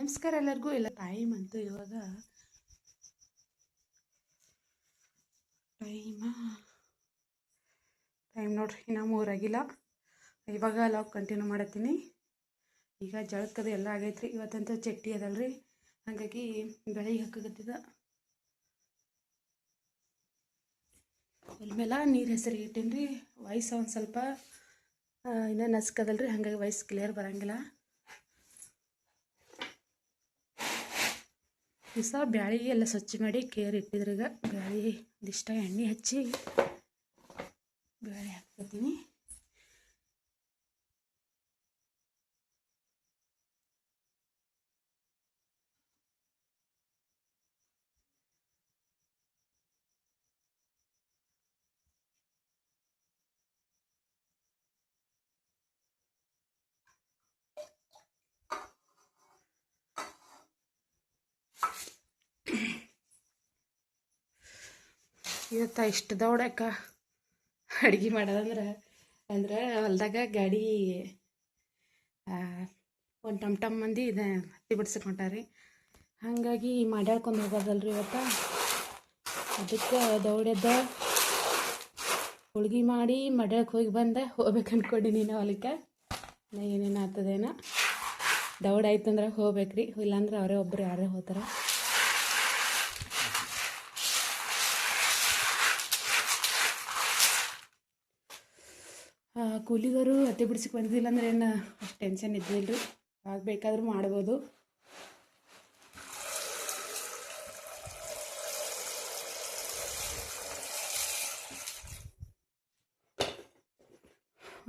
ನಮಸ್ಕಾರ ಎಲ್ಲರಿಗೂ. ಎಲ್ಲ ಟೈಮ್ ಅಂತೂ ಇವಾಗ ಟೈಮ ಟೈಮ್ ನೋಡ್ರಿ, ಇನ್ನೂ ಮೂರಾಗಿಲ್ಲ ಇವಾಗ ಲಾಕ್ ಕಂಟಿನ್ಯೂ ಮಾಡತ್ತೀನಿ. ಈಗ ಜಳಕದ ಎಲ್ಲ ಆಗೈತ್ರಿ. ಇವತ್ತಂತೂ ಚಟ್ಟಿ ಅದಲ್ರಿ. ಹಾಗಾಗಿ ಬೆಳಿಗ್ಗೆ ಹಾಕಕತ್ತಿದ ಮೇಲೆ ನೀರು ಹೆಸರಿಗೆ ಇಟ್ಟೀನಿ ರೀ ವಯಸ್ಸು ಒಂದು ಸ್ವಲ್ಪ ಇನ್ನೂ ನಸ್ಕದಲ್ರಿ. ಹಾಗಾಗಿ ವಯಸ್ಸು ಕ್ಲಿಯರ್ ಬರಂಗಿಲ್ಲ. ದಿವಸ ಬ್ಯಾಳಿ ಎಲ್ಲ ಸ್ವಚ್ಛ ಮಾಡಿ ಕೇರ್ ಇಟ್ಟಿದ್ರೀಗ ಬ್ಯಾಳಿ ಒಂದಿಷ್ಟ ಎಣ್ಣೆ ಹಚ್ಚಿ ಬ್ಯಾಳಿ ಹಾಕ್ಕೊತೀನಿ. ಇವತ್ತು ಇಷ್ಟು ದೌಡಕ್ಕ ಅಡುಗೆ ಮಾಡೋದಂದ್ರೆ ಅಂದ್ರೆ ಹೊಲ್ದಾಗ ಗಾಡಿ ಒಂದು ಟಮ್ ಟಮ್ ಮಂದಿ ಇದೆ ಹತ್ತಿ ಬಿಡ್ಸ್ಕೊಂಟಾರಿ ಹಾಗಾಗಿ ಮಾಡ್ಯಾಡ್ಕೊಂಡು ಹೋಗೋದಲ್ರಿ ಇವತ್ತು. ಅದಕ್ಕೆ ದೌಡೆದ್ದ ಹೋಳ್ಗೆ ಮಾಡಿ ಮಡ್ಯಾಳಕ್ಕೆ ಹೋಗಿ ಬಂದೆ ಹೋಗ್ಬೇಕು ಅಂದ್ಕೊಂಡೀನಿ ನೀನು ಹೊಲಕ್ಕೆ. ಏನೇನು ಆಗ್ತದೇನೋ ದೌಡ್ ಆಯ್ತಂದ್ರೆ ಹೋಗ್ಬೇಕ್ರಿ. ಇಲ್ಲಾಂದ್ರೆ ಅವರೇ ಒಬ್ಬರು ಯಾರೇ ಹೋಗ್ತಾರೆ ಕೂಲಿಗರು ಅತ್ತೆ ಬಿಡ್ಸಕ್ಕೆ ಬಂದಿಲ್ಲ ಅಂದ್ರೆ ಏನು, ಅಷ್ಟು ಟೆನ್ಷನ್ ಇದ್ದಿಲ್ಲ ರೀ ಆಗಬೇಕಾದ್ರೂ ಮಾಡ್ಬೋದು.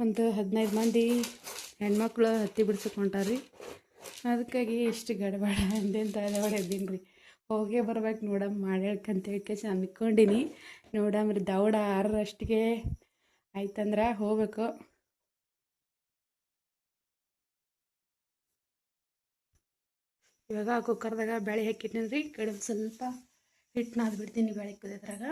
ಒಂದು ಹದಿನೈದು ಮಂದಿ ಹೆಣ್ಮಕ್ಳು ಹತ್ತಿ ಬಿಡ್ಸಕ್ಕೆ ಅದಕ್ಕಾಗಿ ಎಷ್ಟು ಗಡಬಡ ತಲೆವಡೆ ಎದ್ದೀನಿ ರೀ ಹೋಗೇ ಬರ್ಬೇಕು ನೋಡಮ್ಮ, ಮಾಡ್ಯಾಳ್ಕಂತ ಹೇಳ್ಕೇಸಿ ಅಂದ್ಕೊಂಡಿನಿ ನೋಡಮ್ರಿ ದೌಡ ಆರರಷ್ಟಿಗೆ ಆಯ್ತಂದ್ರೆ ಹೋಗ್ಬೇಕು. ಇವಾಗ ಕುಕ್ಕರ್ದಾಗ ಬೆಳೆ ಹಾಕಿಟ್ಟಿನಿ ರೀ ಕಡೆ ಸ್ವಲ್ಪ ಹಿಟ್ಟು ನಾದ್ಬಿಡ್ತೀನಿ ಬೇಳೆ ಕುದಿದ್ರಾಗ.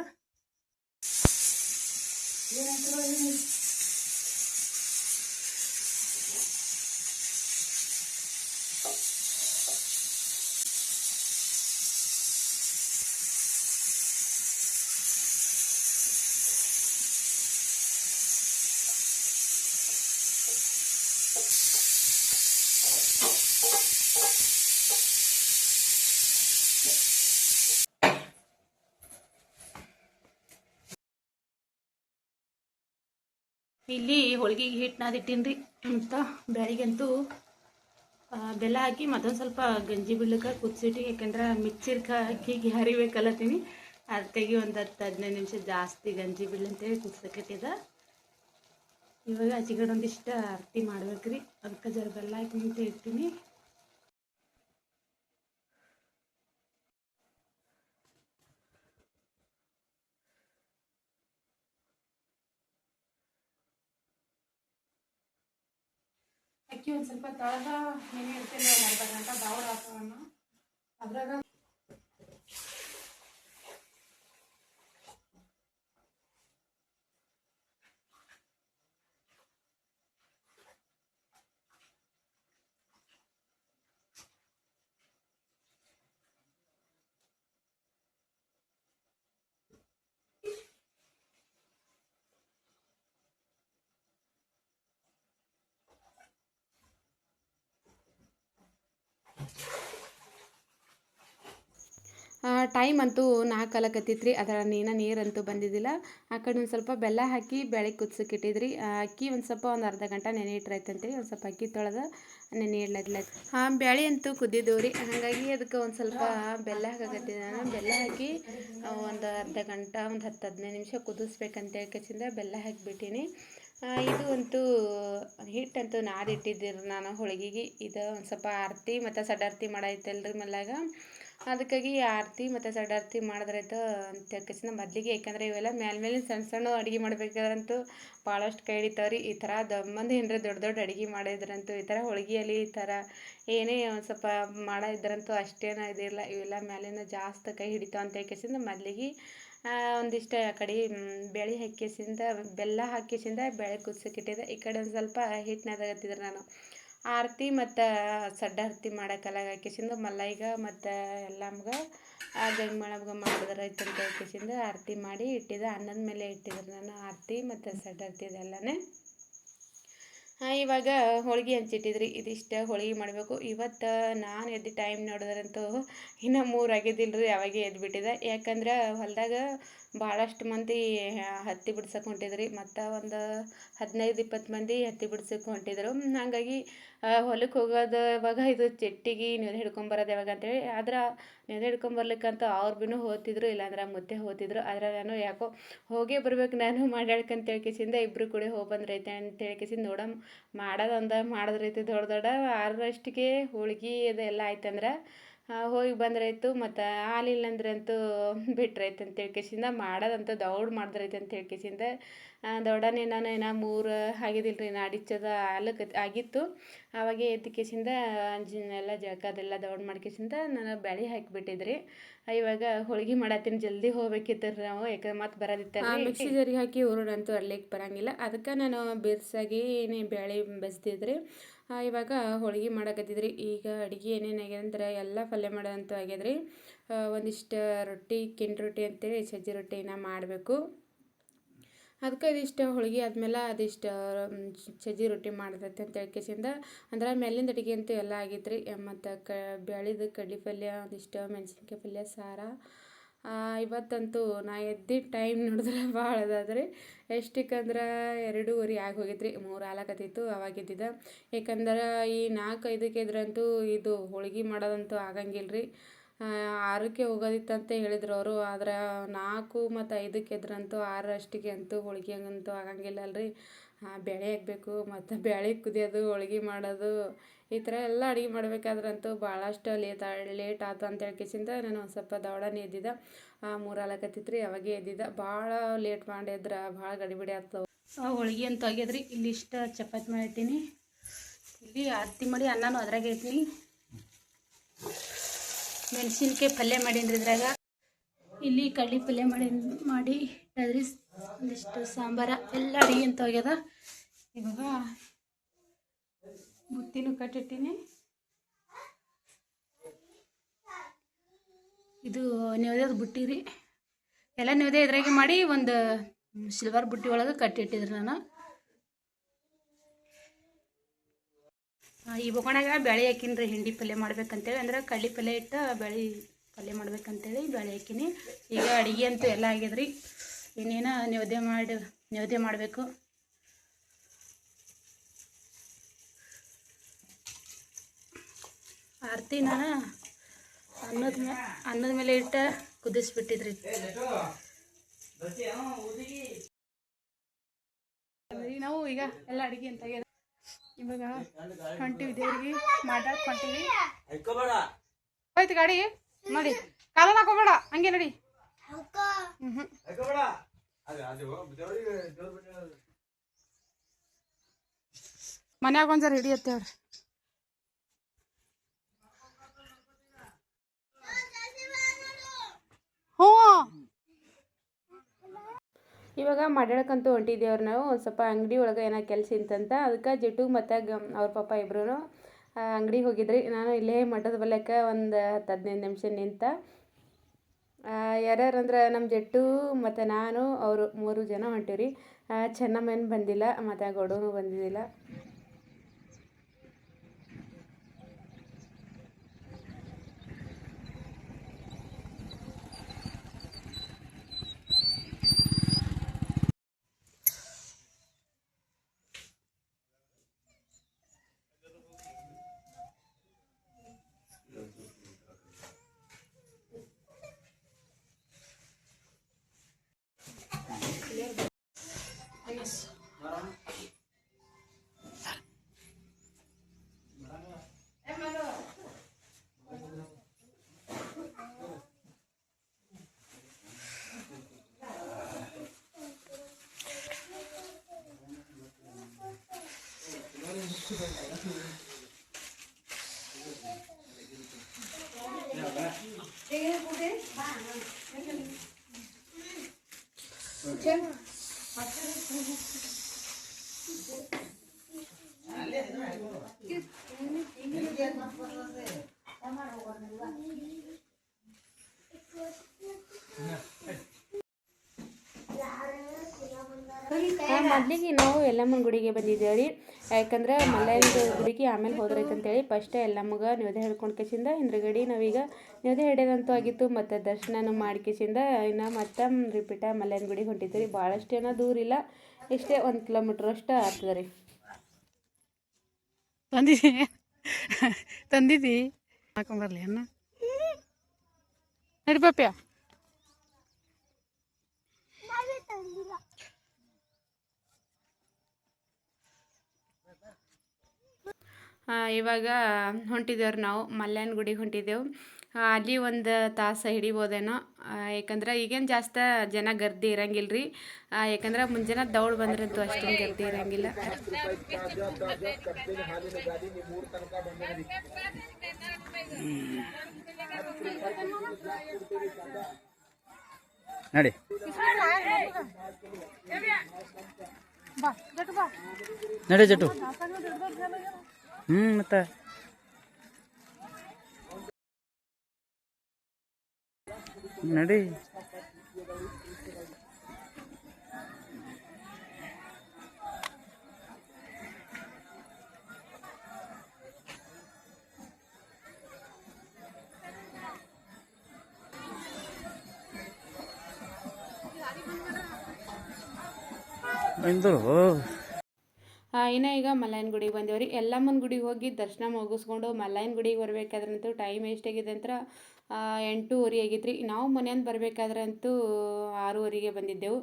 ಇಲ್ಲಿ ಹೋಳ್ಗೆಗೆ ಹಿಟ್ಟು ನಾದಿಟ್ಟೀನಿ ರೀ ಮತ್ತು ಬೆಳಿಗ್ಗಂತೂ ಬೆಲ್ಲ ಹಾಕಿ ಮತ್ತೊಂದು ಸ್ವಲ್ಪ ಗಂಜಿ ಬೀಳಕ್ಕೆ ಕುದಿಸಿಟ್ಟು, ಯಾಕಂದ್ರೆ ಮಿಕ್ಸಿರ್ಕ ಹಾಕಿ ಹರಿಬೇಕಲ್ಲತ್ತೀನಿ ಅದಕ್ಕಾಗಿ ಒಂದು ಹತ್ತು ಹದಿನೈದು ನಿಮಿಷ ಜಾಸ್ತಿ ಗಂಜಿ ಬೀಳ್ ಅಂತೇಳಿ ಕುದಿಸಕತ್ತಿದ. ಇವಾಗ ಆಚೆಗಡೆ ಒಂದಿಷ್ಟು ಮಾಡ್ಬೇಕು ರೀ ಅದಕ್ಕೆ ಜರ ಬೆಲ್ಲ ಹಾಕಿ ಅಂತ ಇರ್ತೀನಿ ಅಕ್ಕಿ ಒಂದು ಸ್ವಲ್ಪ ತಳಗ ನೆನೆ ಇಡ್ತೀನಿ ಒಂದು ಅರ್ಧ ಗಂಟೆ ಹಾಕೋಣ. ಅದ್ರಾಗ ಟೈಮ್ ಅಂತೂ ನಾಲ್ಕು ಅಲಕತ್ತಿತ್ರಿ ಅದರ ನೀನ ನೀರಂತೂ ಬಂದಿದ್ದಿಲ್ಲ. ಆ ಕಡೆ ಒಂದು ಸ್ವಲ್ಪ ಬೆಲ್ಲ ಹಾಕಿ ಬೆಳೆ ಕುದ್ಸಕ್ಕೆ ಇಟ್ಟಿದ್ರಿ ಅಕ್ಕಿ ಒಂದು ಸ್ವಲ್ಪ ಒಂದು ಅರ್ಧ ಗಂಟೆ ನೆನೆ ಅಂತೇಳಿ ಒಂದು ಸ್ವಲ್ಪ ಅಕ್ಕಿ ತೊಳೆದು ನೆನೆ ಇಡ್ಲತ್ಲ ಹಾಂ ಬೇಳೆ ಅಂತೂ ಕುದ್ದಿದ್ದು ರೀ. ಹಾಗಾಗಿ ಅದಕ್ಕೆ ಒಂದು ಸ್ವಲ್ಪ ಬೆಲ್ಲ ಹಾಕಕತ್ತಿದ್ದೆ ನಾನು. ಬೆಲ್ಲ ಹಾಕಿ ಒಂದು ಅರ್ಧ ಗಂಟೆ, ಒಂದು ಹತ್ತು ಹದಿನೈದು ನಿಮಿಷ ಕುದಿಸ್ಬೇಕಂತ ಕಚ್ಚಿಂದ ಬೆಲ್ಲ ಹಾಕಿಬಿಟ್ಟೀನಿ. ಇದು ಅಂತೂ ಹಿಟ್ಟಂತೂ ನಾದಿಟ್ಟಿದ್ದೀರಿ ನಾನು ಹೋಳಿಗೆಗೆ. ಇದು ಒಂದು ಸ್ವಲ್ಪ ಆರತಿ ಮತ್ತು ಸಡಾರ್ತಿ ಮಾಡೈತಲ್ರಿ ಮಲ್ಲಾಗ ಅದಕ್ಕಾಗಿ ಆರತಿ ಮತ್ತು ಸಡಾರ್ತಿ ಮಾಡಿದ್ರಾಯ್ತು ಅಂತ ಹೇಳ್ಕೇಸಿಂದ ಮೊದಲಿಗೆ. ಯಾಕಂದರೆ ಇವೆಲ್ಲ ಮೇಲೆ ಮೇಲಿನ ಸಣ್ಣ ಸಣ್ಣ ಅಡುಗೆ ಮಾಡ್ಬೇಕಾದ್ರಂತೂ ಭಾಳಷ್ಟು ಕೈ ಹಿಡಿತಾವೆ ರೀ ಈ ಥರ ದಮ್ಮಂದು ಏನರ ದೊಡ್ಡ ದೊಡ್ಡ ಅಡುಗೆ ಮಾಡಿದ್ರಂತೂ, ಈ ಥರ ಹೋಳಿಗೆಯಲ್ಲಿ ಈ ಥರ ಏನೇ ಒಂದು ಸ್ವಲ್ಪ ಮಾಡಿದ್ರಂತೂ ಅಷ್ಟೇನೂ ಇದಿಲ್ಲ ಇವೆಲ್ಲ ಮೇಲಿನ ಜಾಸ್ತಿ ಕೈ ಹಿಡಿತಾವ ಅಂತ ಹೇಳ್ಕೇಸಿಂದ ಮೊದಲಿಗೆ. ಒಂದಿಷ್ಟು ಆ ಕಡೆ ಬೇಳೆ ಹಾಕಿಸಿಂದ ಬೆಲ್ಲ ಹಾಕಿಸಿಂದ ಬೇಳೆ ಕುದಿಸಕ್ಕಿಟ್ಟಿದ್ದೆ ಈ ಕಡೆ ಒಂದು ಸ್ವಲ್ಪ ಹಿಟ್ಟು ನಾನು. ಆರತಿ ಮತ್ತು ಸಡ್ಡಾರತಿ ಮಾಡೋಕ್ಕೆಲ್ಲ ಹಾಕಿಸಿಂದು ಮಲ್ಲೈಗ ಮತ್ತು ಎಲ್ಲಮ್ಗೆ ಗಂಗಮಳಮ್ಗೆ ಮಾಡಿದ್ರೆ ಇತ್ತಂತ ಅಂತ ಹೇಳ್ಕಿಸಿಂದ ಆರತಿ ಮಾಡಿ ಇಟ್ಟಿದ್ದೆ ಅನ್ನದ ಮೇಲೆ ಇಟ್ಟಿದ್ರು ನಾನು ಆರತಿ ಮತ್ತು ಸಡ್ಡಾರತಿ ಇದೆಲ್ಲನೇ ಇವಾಗ ಹೋಳಿಗೆ ಹಂಚಿಟ್ಟಿದ್ರಿ. ಇದಿಷ್ಟು ಹೋಳಿಗೆ ಮಾಡಬೇಕು. ಇವತ್ತು ನಾನು ಎದ್ದು ಟೈಮ್ ನೋಡಿದ್ರಂತೂ ಇನ್ನೂ ಮೂರು ಆಗಿದ್ದಿಲ್ಲ ರೀ ಅವಾಗೆ ಎದ್ಬಿಟ್ಟಿದೆ. ಯಾಕಂದ್ರೆ ಹೊಲದಾಗ ಭಾಳಷ್ಟು ಮಂದಿ ಹತ್ತಿ ಬಿಡ್ಸಕ್ಕೆ ಹೊಂಟಿದ್ರಿ. ಮತ್ತು ಒಂದು ಹದಿನೈದು, ಇಪ್ಪತ್ತು ಮಂದಿ ಹತ್ತಿ ಬಿಡ್ಸಕ್ಕೆ ಹೊಂಟಿದ್ರು. ಹಾಗಾಗಿ ಹೊಲಕ್ಕೆ ಹೋಗೋದು ಯಾವಾಗ? ಇದು ಚೆಟ್ಟಿಗೆ ನೆರೆ ಹಿಡ್ಕೊಂಬರೋದು ಯಾವಾಗ ಅಂತೇಳಿ ಆದ್ರೆ ನೆರೆ ಹಿಡ್ಕೊಂಬರ್ಲಿಕ್ಕಂತ ಅವ್ರು ಭೀನು ಹೋಗ್ತಿದ್ರು ಇಲ್ಲಾಂದ್ರೆ ಮುದ್ದೆ ಹೋಗ್ತಿದ್ರು ಆದ್ರೆ ನಾನು ಯಾಕೋ ಹೋಗೇ ಬರ್ಬೇಕು ನಾನು ಮಾಡ್ಯಾಳ್ಕಂತ ಹೇಳ್ಕಿಸಿಂದ ಇಬ್ಬರು ಕೂಡ ಹೋಗಿ ಬಂದ್ರೈತೆ ಅಂತ ಹೇಳ್ಕಿಸಿಂದ ನೋಡಮ್ ಮಾಡೋದಂದ ಮಾಡಿದ್ರೈತಿ ದೊಡ್ಡ ದೊಡ್ಡ ಆರರಷ್ಟಿಗೆ ಹೋಳ್ಗೆ ಅದೆಲ್ಲ ಆಯ್ತಂದ್ರೆ ಹೋಗಿ ಬಂದ್ರಾಯ್ತು, ಮತ್ತು ಹಾಲಿಲ್ಲ ಅಂದ್ರೆ ಅಂತೂ ಬಿಟ್ರಾಯ್ತು ಅಂತ ಹೇಳ್ಕೇಸಿಂದ ಮಾಡೋದಂತೂ ದೌಡ್ ಮಾಡಿದ್ರೈತೆ ಅಂತ ಹೇಳ್ಕೇಸಿಂದ ದೊಡ್ಡನೇ ನಾನು ಏನೋ ಮೂರು ಆಗಿದ್ದಿಲ್ಲ ರೀ ನಾಡಿಚ್ಚದ ಹಾಲಕ್ಕೆ ಆಗಿತ್ತು. ಅವಾಗೆ ಎದ್ದಕೇಸಿಂದ ಅಂಜಿನೆಲ್ಲ ಜಳಕ ಅದೆಲ್ಲ ದೌಡ್ ಮಾಡ್ಕೇಸಿಂದ ನಾನು ಬೆಳೆ ಹಾಕಿಬಿಟ್ಟಿದ್ರಿ. ಇವಾಗ ಹೋಳಿಗೆ ಮಾಡತ್ತೀನಿ, ಜಲ್ದಿ ಹೋಗ್ಬೇಕಿತ್ತು ನಾವು ಯಾಕಂದ್ರೆ ಮತ್ತೆ ಬರೋದಿತ್ತಲ್ಲ ಮಿಕ್ಸಿ ಜರಿ ಹಾಕಿ ಹುರುಡಂತೂ ಅಲ್ಲಿಗೆ ಬರಂಗಿಲ್ಲ. ಅದಕ್ಕೆ ನಾನು ಬಿರ್ಸಾಗಿ ಬೆಳೆ ಬೆಸ್ದಿದ್ರಿ ಇವಾಗ ಹೋಳಿಗೆ ಮಾಡಕತ್ತಿದ್ರಿ. ಈಗ ಅಡುಗೆ ಏನೇನು ಆಗ್ಯದ ಅಂದ್ರೆ ಎಲ್ಲ ಪಲ್ಯ ಮಾಡೋದಂತೂ ಆಗ್ಯದ್ರಿ. ಒಂದಿಷ್ಟು ರೊಟ್ಟಿ ಕಿಂಡ್ ರೊಟ್ಟಿ ಅಂತೇಳಿ, ಸಜ್ಜಿ ರೊಟ್ಟಿನ ಮಾಡಬೇಕು. ಅದಕ್ಕೆ ಇದಿಷ್ಟು ಹೋಳಿಗೆ ಆದ್ಮೇಲೆ ಅದಿಷ್ಟು ಸಜ್ಜಿ ರೊಟ್ಟಿ ಮಾಡ್ತೈತೆ ಅಂತ ಹೇಳ್ಕೇಸಿಂದ ಅಂದ್ರೆ ಮೇಲಿಂದ ಅಡುಗೆ ಅಂತೂ ಎಲ್ಲ ಆಗಿತ್ತು ರೀ ಮತ್ತು ಕ ಬೆಳೆದು ಕಡ್ಲೆ ಪಲ್ಯ, ಒಂದಿಷ್ಟು ಮೆಣಸಿನ್ಕಾಯಿ ಪಲ್ಯ, ಸಾರ ಇವತ್ತಂತೂ ನಾ ಎದ್ದಿದ್ದ ಟೈಮ್ ನೋಡಿದ್ರೆ ಭಾಳ ಅದಾದ್ರಿ. ಎಷ್ಟಕ್ಕಂದ್ರೆ ಎರಡೂವರೆ ಆಗಿ ಹೋಗಿದ್ರಿ ಮೂರು ಆಲಕತ್ತಿತ್ತು ಅವಾಗ ಎದ್ದಿದ್ದೆ. ಯಾಕಂದ್ರೆ ಈ ನಾಲ್ಕು ಐದಕ್ಕೆ ಎದ್ರಂತೂ ಇದು ಹೋಳಿಗೆ ಮಾಡೋದಂತೂ ಆಗಂಗಿಲ್ಲ ರೀ ಆರಕ್ಕೆ ಹೋಗೋದಿತ್ತಂತ ಹೇಳಿದ್ರು ಅವರು, ಆದ್ರೆ ನಾಲ್ಕು ಮತ್ತು ಐದಕ್ಕೆ ಎದ್ರಂತೂ ಆರರಷ್ಟಿಗೆ ಅಂತೂ ಹೋಳಿಗೆ ಹಂಗಂತೂ ಆಗಂಗಿಲ್ಲ ಅಲ್ರಿ ಬೇಳೆ ಹಾಕ್ಬೇಕು, ಮತ್ತು ಬೇಳೆ ಕುದಿಯೋದು, ಹೋಳ್ಗೆ ಮಾಡೋದು, ಈ ಥರ ಎಲ್ಲ ಅಡುಗೆ ಮಾಡ್ಬೇಕಾದ್ರಂತೂ ಭಾಳಷ್ಟು ಲೇಟ್ ಲೇಟ್ ಆಯ್ತು ಅಂತ ಹೇಳ್ಕೇಸಿಂದ ನಾನು ಒಂದು ಸ್ವಲ್ಪ ದೌಡನೆ ಎದ್ದಿದ್ದೆ. ಮೂರು ಆಲಕತ್ತಿತ್ತು ರೀ ಅವಾಗೇ ಎದ್ದಿದ್ದೆ. ಭಾಳ ಲೇಟ್ ಮಾಡಿದ್ರೆ, ಭಾಳ ಗಡಿಬಿಡಿ ಆಗ್ತವೆ. ಹೋಳಿಗೆ ಅಂತ ಆಗ್ಯದ್ರಿ. ಇಲ್ಲಿ ಇಷ್ಟು ಚಪಾತಿ ಮಾಡಿರ್ತೀನಿ. ಇಲ್ಲಿ ಅತ್ತಿ ಮಾಡಿ ಅನ್ನನೂ ಅದ್ರಾಗೆ ಇರ್ತೀನಿ ಮೆಣಸಿನ್ಕಾಯಿ ಪಲ್ಯ ಮಾಡೀನಿ ಇದ್ರಾಗ. ಇಲ್ಲಿ ಕಡ್ಲಿ ಪಲ್ಯ ಮಾಡಿ ಮಾಡಿ ಅದ್ರಿ ಒಂದಿಷ್ಟು ಸಾಂಬಾರ ಎಲ್ಲ ಅಡುಗೆ ಅಂತ ಹೋಗ್ಯದ. ಇವಾಗ ಬುತ್ತಿನೂ ಕಟ್ಟಿಟ್ಟಿನಿ. ಇದು ನೇವ್ಯದ ಬುಟ್ಟಿ ರೀ. ಎಲ್ಲ ನೆವದೇ ಇದ್ರಾಗೆ ಮಾಡಿ ಒಂದು ಸಿಲ್ವರ್ ಬುಟ್ಟಿ ಒಳಗೆ ಕಟ್ಟಿಟ್ಟಿದ್ರಿ ನಾನು. ಈ ಬೊಗಣಾಗ ಬೆಳೆ ಹಾಕಿನ್ರಿ ಹಿಂಡಿ ಪಲ್ಯ ಮಾಡ್ಬೇಕಂತೇಳಿ. ಅಂದ್ರೆ ಕಳ್ಳಿ ಪಲ್ಯ ಇಟ್ಟು ಬೇಳೆ ಪಲ್ಯ ಮಾಡ್ಬೇಕಂತೇಳಿ ಬೆಳೆ ಹಾಕಿನಿ. ಈಗ ಅಡುಗೆ ಅಂತೂ ಎಲ್ಲ ಆಗ್ಯದ್ರಿ. ಇನ್ನೇನು ನೈವೇದ್ಯ ಮಾಡಿ ನೈವೇದ್ಯ ಮಾಡಬೇಕು. ಆರತಿ ನಾನು ಅನ್ನದ ಮೇ ಅನ್ನದ ಮೇಲೆ ಇಟ್ಟ ಕುದಿಸ್ಬಿಟ್ಟಿದ್ರಿ. ನಾವು ಈಗ ಎಲ್ಲ ಅಡುಗೆ ಅಂತ ಇವಾಗ ಹೊಂಟಿವಿ ದೇವ್ರಿಗೆ ಮಾಡಕ್ ಹೊಂಟಿವಿ. ಹೋಯ್ತು ಗಾಡಿ ನೋಡಿ ಕಾಲ ಹಾಕೋಬೇಡ ಹಂಗೆ ನಡಿ. ಹ್ಮ್. ಮನ್ಯಾಗ ಒಂದ್ಸರಿ ಹಿಡಿಯತ್ತೆ ಹೇಳ್ರಿ ಹ್ಞೂ. ಇವಾಗ ಮಾಡ್ಯಾಳಕ್ಕಂತೂ ಹೊಂಟಿದ್ದೇವ್ರಿ ನಾವು. ಒಂದು ಸ್ವಲ್ಪ ಅಂಗಡಿ ಒಳಗೆ ಏನೋ ಕೆಲಸ ಇಂತಂತ. ಅದಕ್ಕೆ ಜಿಟ್ಟು ಮತ್ತು ಅವ್ರ ಪಾಪ ಇಬ್ಬರೂ ಅಂಗಡಿಗೆ ಹೋಗಿದ್ರಿ. ನಾನು ಇಲ್ಲೇ ಮಠದ ಬಲ್ಯಕ್ಕೆ ಒಂದು ಹತ್ತು ಹದಿನೈದು ನಿಮಿಷ ನಿಂತ ಯಾರ್ಯಾರಂದ್ರೆ ನಮ್ಮ ಜಟ್ಟು ಮತ್ತು ನಾನು ಅವರು ಮೂರು ಜನ ಹೊಂಟಿವ್ರಿ. ಚೆನ್ನಮ್ಮನ ಬಂದಿಲ್ಲ ಮತ್ತು ಗೌಡನು ಬಂದಿದ್ದಿಲ್ಲ. sugar daddy. ಮೊದಲಿಗೆ ನಾವು ಎಲ್ಲಮ್ಮನ ಗುಡಿಗೆ ಬಂದಿದ್ದೇವೆ ರೀ. ಯಾಕಂದ್ರೆ ಮಲ್ಲಯ್ಯನ ಗುಡಿಗೆ ಆಮೇಲೆ ಹೋದ್ರೈತೆ ಅಂತೇಳಿ ಫಸ್ಟ್ ಎಲ್ಲಮ್ಮಗ ನೆವದೆ ಹಿಡ್ಕೊಂಡು ಕೇಸಿಂದ ಹಿಂದ್ರಗಡಿ ನಾವೀಗ ನೆವದೆ ಹಿಡಿಯೋದಂತೂ ಆಗಿತ್ತು, ಮತ್ತು ದರ್ಶನನೂ ಮಾಡ್ಕೇಸಿಂದ ಇನ್ನು ಮತ್ತೆ ರಿಪೀಟ ಮಲ್ಲಯ್ಯನ ಗುಡಿಗೆ ಹೊಂಟಿದ್ವಿ ರೀ. ಭಾಳಷ್ಟು ಏನೋ ದೂರ ಇಲ್ಲ, ಇಷ್ಟೇ ಒಂದು ಕಿಲೋಮೀಟ್ರ್ ಅಷ್ಟು ಆಗ್ತದೆ ರೀ. ತಂದಿದಿ? ತಂದಿದಿ? ಹಾಕೊಂಬರ್ಲಿ ಅಣ್ಣ. ನಡಿ ಪಾಪ್ಯ. ಇವಾಗ ಹೊಂಟಿದ್ದೇವ್ರಿ ನಾವು ಮಲ್ಯಾನ ಗುಡಿಗೆ ಹೊಂಟಿದ್ದೆವು ಅಲ್ಲಿ ಒಂದು ತಾಸು ಹಿಡಿಬೋದೇನೋ. ಯಾಕಂದ್ರೆ ಈಗೇನು ಜಾಸ್ತಿ ಜನ ಗರ್ದಿ ಇರಂಗಿಲ್ಲ ರೀ ಯಾಕಂದ್ರೆ ಮುಂಜಾನೆ ದೌಡ್ ಬಂದ್ರಂತೂ ಅಷ್ಟೊಂದು ಗರ್ದಿ ಇರಂಗಿಲ್ಲ. ನಡಿ. ನಡಿ ಜಟು. ಹ್ಞೂ ಮತ್ತೆ. ನಡಿ. ಬಂದರು. ಆ, ಇನ್ನು ಈಗ ಮಲ್ಲಾಯನ ಗುಡಿಗೆ ಬಂದೇವ್ರಿ. ಎಲ್ಲಮ್ಮನ ಗುಡಿಗೆ ಹೋಗಿ ದರ್ಶನ ಮುಗಿಸ್ಕೊಂಡು ಮಲ್ಲಾಯನ ಗುಡಿಗೆ ಬರಬೇಕಾದ್ರಂತೂ ಟೈಮ್ ಎಷ್ಟಾಗಿದೆ ಅಂತ ಎಂಟೂವರೆ ಆಗೈತ್ರಿ. ನಾವು ಮನೆಯಿಂದ ಬರಬೇಕಾದ್ರಂತೂ ಆರೂವರೆಗೆ ಬಂದಿದ್ದೆವು.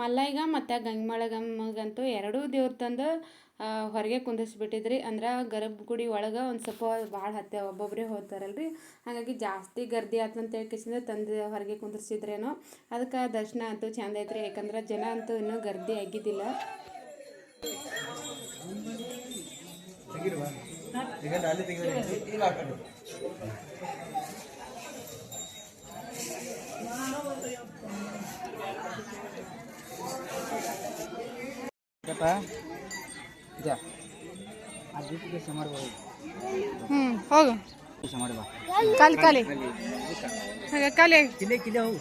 ಮಲ್ಲಯ್ಯಗ ಮತ್ತು ಗಂಗಮಳಗಮ್ಮಗಂತೂ ಎರಡೂ ದೇವ್ರ ತಂದು ಹೊರಗೆ ಕುಂದಿಸ್ಬಿಟ್ಟಿದ್ರಿ. ಅಂದ್ರೆ ಗರ್ಭಗುಡಿ ಒಳಗೆ ಒಂದು ಸ್ವಲ್ಪ ಭಾಳ ಹತ್ತೆ ಒಬ್ಬೊಬ್ಬರೇ ಹೋಗ್ತಾರಲ್ರಿ. ಹಾಗಾಗಿ ಜಾಸ್ತಿ ಗರ್ದಿ ಅಂತ ಹೇಳ್ಕಿಸಿಂದ ತಂದು ಹೊರಗೆ ಕುಂದಿರ್ಸಿದ್ರೇನೋ ಅದಕ್ಕೆ ದರ್ಶನ ಅಂತೂ ಚೆಂದ ಐತ್ರಿ. ಯಾಕಂದ್ರೆ ಜನ ಅಂತೂ ಇನ್ನೂ ಗರ್ದಿ ಆಗಿದ್ದಿಲ್ಲ. ಇದೆ ಆ ದೀಪ ಕೆಲಸ ಮಾಡ್ಬೋದು ಹ್ಞೂ ಹೋಗು. ಕೆಲಸ ಮಾಡಿ ಬಾ ಖಾಲಿ ಖಾಲಿ ಹಾಗೆ ಖಾಲಿ ಕಿಲೆ ಕಿಲೆ ಹೋಗು.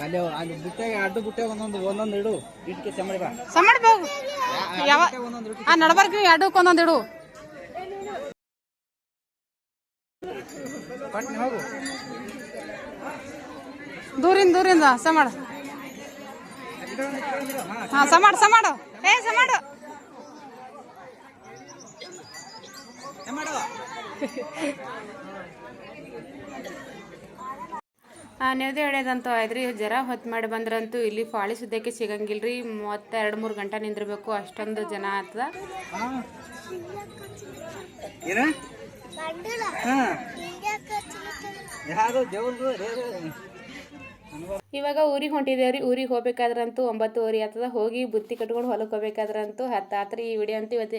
ಖಾಲಿ ಅಲ್ಲಿ ಬುಟ್ಟೆಗೆ ಅಡ್ಡ ಬುಟ್ಟೆ ಒಂದೊಂದು ಒಂದೊಂದು ಇಡು. ಇಟ್ಟು ಸಮಡಿ ಮಾಡಿ ಬಾ. ಸಮಾಡ್ ಹೋಗು ಯಾವ ಒಂದೊಂದು ಇಡು. ಆ ನಡಬರ್ಗಿ ಎರಡಕ್ಕೆ ಒಂದೊಂದು ಇಡು. ಪಟ್ನೆ ಹೋಗು. ದೂರಿಂದ ದೂರಿಂದ ಸಮಾಡು. ಹಾ ಸಮಾಡು ಸಮಾಡು. ಏ ಸಮಾಡು. ಮಾಡು ಆ ನೆವದೆ ಹೊಡ್ಯೋದಂತೂ ಆಯ್ತು ಜರ ಹೊತ್ತು ಮಾಡಿ ಬಂದ್ರಂತೂ ಇಲ್ಲಿ ಫಾಳಿ ಸುದ್ದಕ್ಕೆ ಸಿಗಂಗಿಲ್ಲ ರೀ ಮೂವತ್ತೆರಡು ಎರಡು ಮೂರು ಗಂಟೆ ನಿಂದಿರಬೇಕು. ಅಷ್ಟೊಂದು ಜನ ಆಗ್ತದ ಇವಾಗ ಊರಿಗೆ ಹೊಂಟಿದೇವ್ರಿ. ಊರಿಗೆ ಹೋಗ್ಬೇಕಾದ್ರಂತೂ ಒಂಬತ್ತುವರೆ ಆಗ್ತದ ಹೋಗಿ ಬುತ್ತಿ ಕಟ್ಕೊಂಡು ಹೊಲಕ್ಕೆ ಹೋಗ್ಬೇಕಾದ್ರಂತೂ ಹತ್ತಾತ್ರಿ ಈ ವಿಡಿಯೋ ಅಂತ ಇವತ್ತು